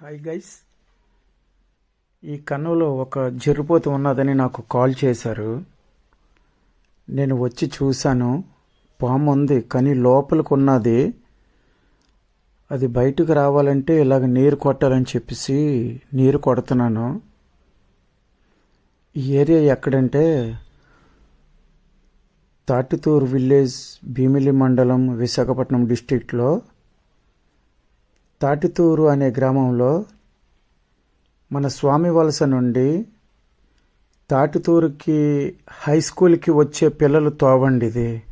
Hi guys ఈ కన్నులో ఒక జర్రిపోతు ఉన్నదని నాకు కాల్ చేశారు. నేను వచ్చి చూశాను. పాము ఉంది కానీ లోపలికి ఉన్నది అది బయటకు రావాలంటే ఇలాగ నీరు కొట్టాలని చెప్పేసి నీరు కొడుతున్నాను. ఈ ఏరియా ఎక్కడంటే తాటితూరు విలేజ్ భీమిలి మండలం విశాఖపట్నం డిస్టిక్లో తాటితూరు అనే గ్రామంలో మన స్వామి వలస నుండి తాటితూరుకి హై స్కూల్కి వచ్చే పిల్లలు తోవండి ఇది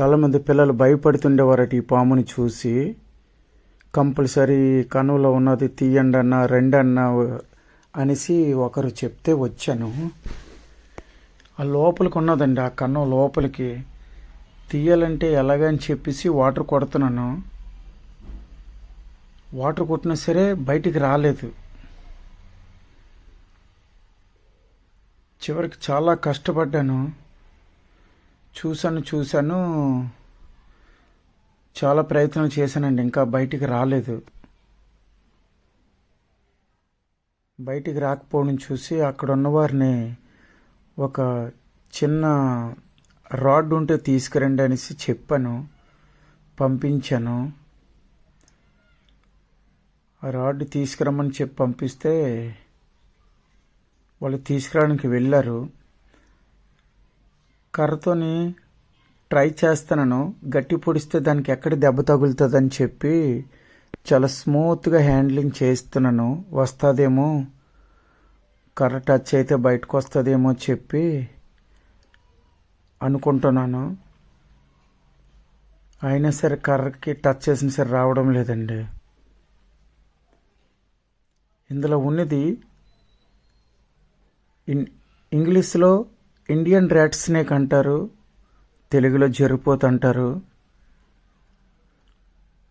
చాలామంది పిల్లలు భయపడుతుండేవారట ఈ పాముని చూసి. కంపల్సరీ కనువులో ఉన్నది తీయండి అన్న రెండు అనేసి ఒకరు చెప్తే వచ్చాను. ఆ లోపలికి ఉన్నదండి ఆ కన్ను లోపలికి. తీయాలంటే ఎలాగని చెప్పేసి వాటర్ కొడుతున్నాను. వాటర్ కొట్టినా సరే బయటికి రాలేదు. చివరికి చాలా కష్టపడ్డాను. చూశాను చూశాను. చాలా ప్రయత్నాలు చేశానండి ఇంకా బయటికి రాలేదు. బయటికి రాకపోవడం చూసి అక్కడ ఉన్నవారిని ఒక చిన్న రాడ్ ఉంటే తీసుకురండి అనేసి చెప్పాను పంపించాను. ఆ రాడ్ తీసుకురమ్మని చెప్పి పంపిస్తే వాళ్ళు తీసుకురావడానికి వెళ్ళారు. కర్రతోని ట్రై చేస్తున్నాను గట్టి పొడిస్తే దానికి ఎక్కడ దెబ్బ తగులుతుందని చెప్పి చాలా స్మూత్గా హ్యాండ్లింగ్ చేస్తున్నాను. వస్తుందేమో? కర్ర టచ్ అయితే బయటకు వస్తుందేమో చెప్పి అనుకుంటున్నాను. అయినా సరే కర్రకి టచ్ చేసిన సరే రావడం లేదండి. ఇందులో ఉన్నది ఇన్ ఇంగ్లీష్లో ఇండియన్ ర్యాట్ స్నేక్ అంటారు తెలుగులో జరుపోత్ అంటారు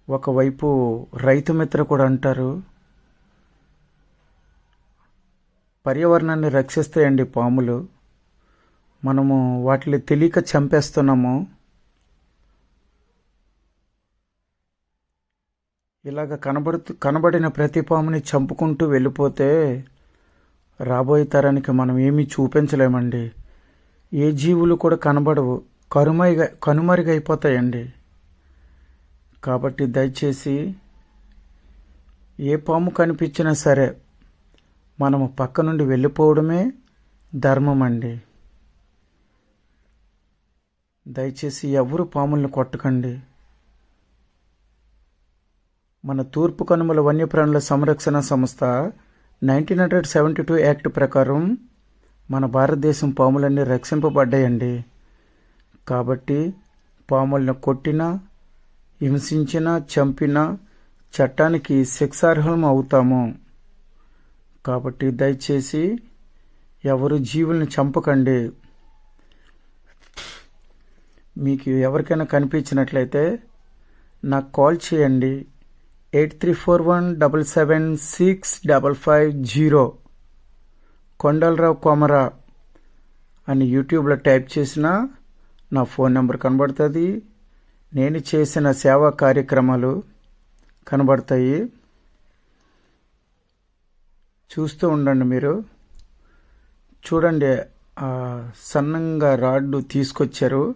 ఒకవైపు రైతు మిత్ర కూడా అంటారు. పర్యావరణాన్ని రక్షిస్తాయండి పాములు. మనము వాటిని తెలియక చంపేస్తున్నాము. ఇలాగ కనబడుతూ కనబడిన ప్రతి పాముని చంపుకుంటూ వెళ్ళిపోతే రాబోయే తరానికి మనం ఏమీ చూపించలేమండి. ఏ జీవులు కూడా కనబడవు. కనుమరిగా కనుమరుగైపోతాయండి. కాబట్టి దయచేసి ఏ పాము కనిపించినా సరే మనము పక్క నుండి వెళ్ళిపోవడమే ధర్మం అండి దయచేసి ఎవరు పాములను కొట్టకండి. మన తూర్పు కనుమల వన్యప్రాణుల సంరక్షణ సంస్థ nineteen hundred seventy two act ప్రకారం మన భారతదేశం పాములన్నీ రక్షింపబడ్డాయండి. కాబట్టి పాములను కొట్టినా హింసించినా చంపినా చట్టానికి శిక్షార్హం అవుతాము. కాబట్టి దయచేసి ఎవరు జీవుల్ని చంపకండి. మీకు ఎవరికైనా కనిపించినట్లయితే నాకు కాల్ చేయండి. Eight three four one double seven six double five zero. Kondala Rao Komara అని యూట్యూబ్లో టైప్ చేసిన నా ఫోన్ నెంబర్ కనబడుతుంది. నేను చేసిన సేవా కార్యక్రమాలు కనబడతాయి. చూస్తూ ఉండండి మీరు. చూడండి సన్నంగా రాడ్డు తీసుకొచ్చారు.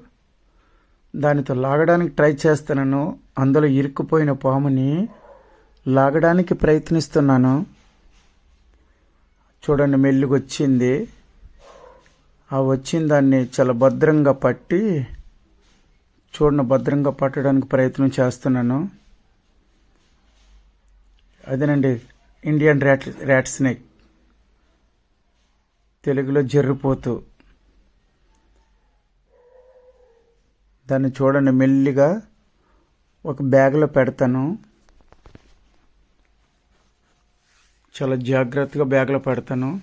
దానితో లాగడానికి ట్రై చేస్తున్నాను అందులో ఇరుక్కుపోయిన పాముని లాగడానికి ప్రయత్నిస్తున్నాను. చూడండి మెల్లిగా వచ్చింది ఆ వచ్చిన దాన్ని చాలా భద్రంగా పట్టి చూడండి భద్రంగా పట్టడానికి ప్రయత్నం చేస్తున్నాను. అదేనండి ఇండియన్ ర్యాట్ ర్యాట్ స్నేక్ తెలుగులో జర్రిపోతూ. దాన్ని చూడండి మెల్లిగా ఒక బ్యాగ్లో పెడతాను. చాలా జాగ్రత్తగా బ్యాగ్లో పెడతాను.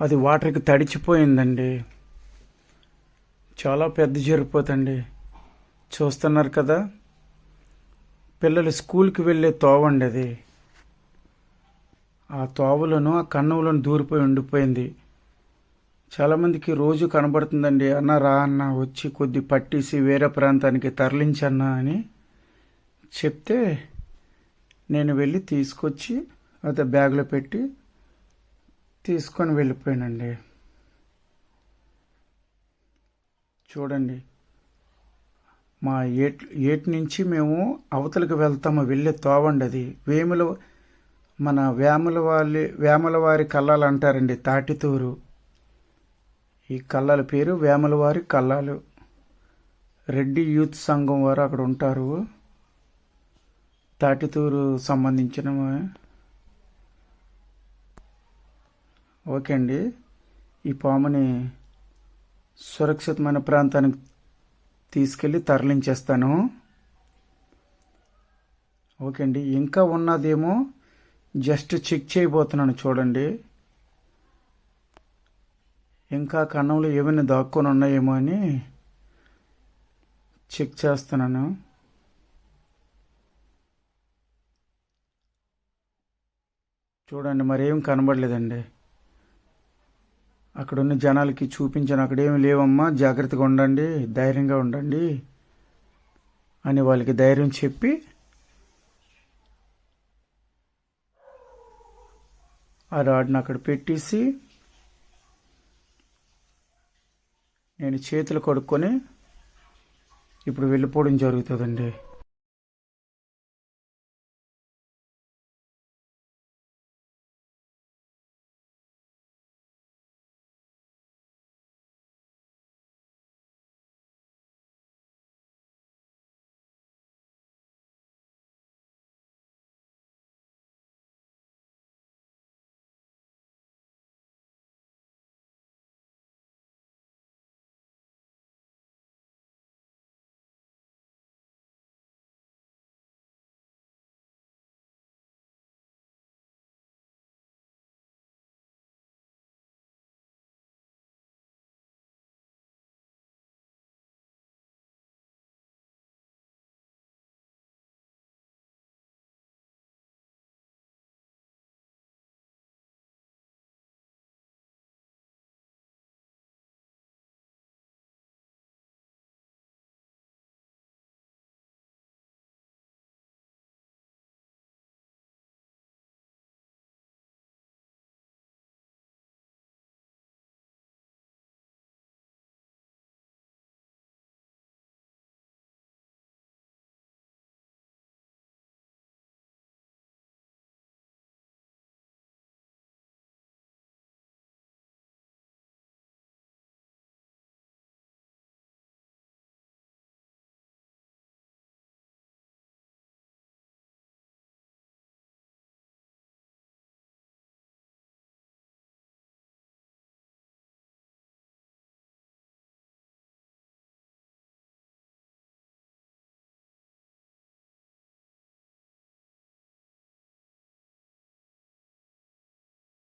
అది వాటర్కి తడిచిపోయిందండి. చాలా పెద్ద జరిపోతండి. చూస్తున్నారు కదా? పిల్లలు స్కూల్కి వెళ్ళే తోవండి అది. ఆ తోవలను ఆ కన్నులను దూరిపోయి ఉండిపోయింది. చాలామందికి రోజు కనబడుతుందండి అన్న రా అన్న వచ్చి కొద్ది పట్టేసి వేరే ప్రాంతానికి తరలించన్నా అని చెప్తే నేను వెళ్ళి తీసుకొచ్చి అయితే బ్యాగ్లో పెట్టి తీసుకొని వెళ్ళిపోయానండి. చూడండి. మా ఏట్ ఏటి నుంచి మేము అవతలికి వెళ్తాము వెళ్ళే తోవండి అది. వేముల మన వేముల వాళ్ళ వేముల వారి కళ్ళాలు అంటారండి తాటితూరు. ఈ కళ్ళాల పేరు వేముల వారి కళ్ళాలు. రెడ్డి యూత్ సంఘం వారు అక్కడ ఉంటారు. తాటితూరు సంబంధించిన ఓకే అండి. ఈ పాముని సురక్షితమైన ప్రాంతానికి తీసుకెళ్ళి తరలించేస్తాను. ఓకే అండి. ఇంకా ఉన్నదేమో జస్ట్ చెక్ చేయబోతున్నాను చూడండి. ఇంకా కన్నంలో ఏమైనా దాక్కొని ఉన్నాయేమో అని చెక్ చేస్తున్నాను. చూడండి మరేం కనబడలేదండి. అక్కడున్న జనాలకి చూపించాను. అక్కడేమి లేవమ్మా. జాగ్రత్తగా ఉండండి. ధైర్యంగా ఉండండి అని వాళ్ళకి ధైర్యం చెప్పి ఆ రాడ్ని అక్కడ పెట్టేసి నేను చేతులు కడుక్కొని ఇప్పుడు వెళ్ళిపోవడం జరుగుతుందండి.